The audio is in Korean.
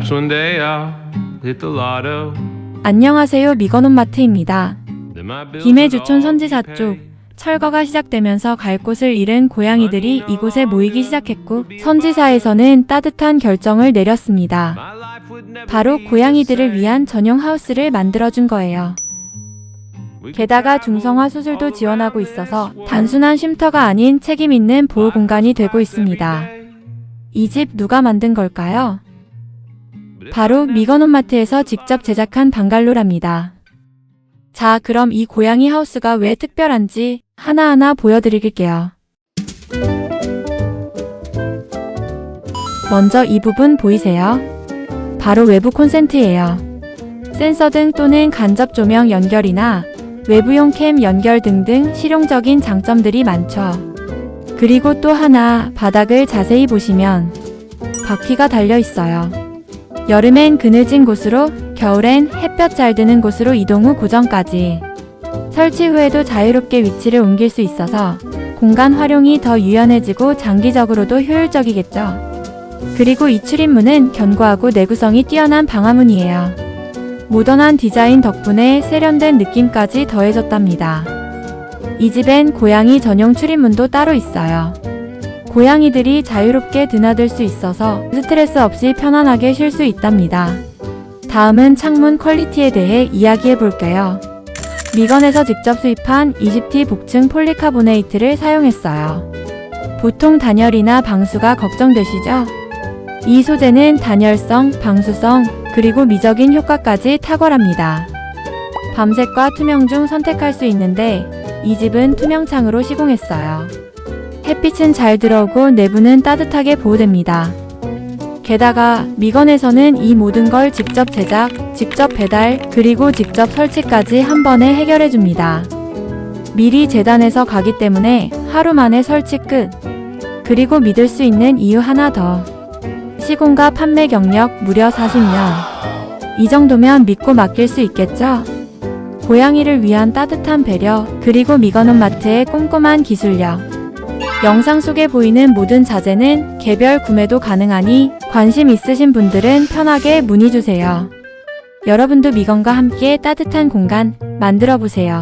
Perhaps one day I'll hit the lotto. 안녕하세요. 미건홈마트입니다. Then my bills 김해 would 주촌 all 선지사 쪽. 철거가 시작되면서 갈 곳을 잃은 고양이들이 이곳에 모이기 시작했고 선지사에서는 따뜻한 결정을 내렸습니다. My life would never 바로 be the 고양이들을 same. 위한 전용 하우스를 만들어준 거예요. We could 게다가 travel 중성화 all 수술도 around 지원하고 this 있어서 world. 단순한 쉼터가 아닌 책임 있는 보호 공간이 되고 있습니다. 이집 누가 만든 걸까요? 바로 미건홈마트에서 직접 제작한 방갈로랍니다. 자, 그럼 이 고양이 하우스가 왜 특별한지 하나하나 보여드릴게요. 먼저 이 부분 보이세요? 바로 외부 콘센트예요. 센서 등 또는 간접 조명 연결이나 외부용 캠 연결 등등 실용적인 장점들이 많죠. 그리고 또 하나 바닥을 자세히 보시면 바퀴가 달려 있어요. 여름엔 그늘진 곳으로, 겨울엔 햇볕 잘 드는 곳으로 이동 후 고정까지. 설치 후에도 자유롭게 위치를 옮길 수 있어서 공간 활용이 더 유연해지고 장기적으로도 효율적이겠죠. 그리고 이 출입문은 견고하고 내구성이 뛰어난 방화문이에요. 모던한 디자인 덕분에 세련된 느낌까지 더해졌답니다. 이 집엔 고양이 전용 출입문도 따로 있어요. 고양이들이 자유롭게 드나들 수 있어서 스트레스 없이 편안하게 쉴 수 있답니다. 다음은 창문 퀄리티에 대해 이야기해 볼게요. 미건에서 직접 수입한 20T 복층 폴리카보네이트를 사용했어요. 보통 단열이나 방수가 걱정되시죠? 이 소재는 단열성, 방수성, 그리고 미적인 효과까지 탁월합니다. 밤색과 투명 중 선택할 수 있는데 이 집은 투명창으로 시공했어요. 햇빛은 잘 들어오고 내부는 따뜻하게 보호됩니다. 게다가 미건에서는 이 모든 걸 직접 제작, 직접 배달, 그리고 직접 설치까지 한 번에 해결해 줍니다. 미리 재단해서 가기 때문에 하루 만에 설치 끝. 그리고 믿을 수 있는 이유 하나 더. 시공과 판매 경력 무려 40년. 이 정도면 믿고 맡길 수 있겠죠? 고양이를 위한 따뜻한 배려, 그리고 미건홈 마트의 꼼꼼한 기술력. 영상 속에 보이는 모든 자재는 개별 구매도 가능하니 관심 있으신 분들은 편하게 문의주세요. 여러분도 미건과 함께 따뜻한 공간 만들어 보세요.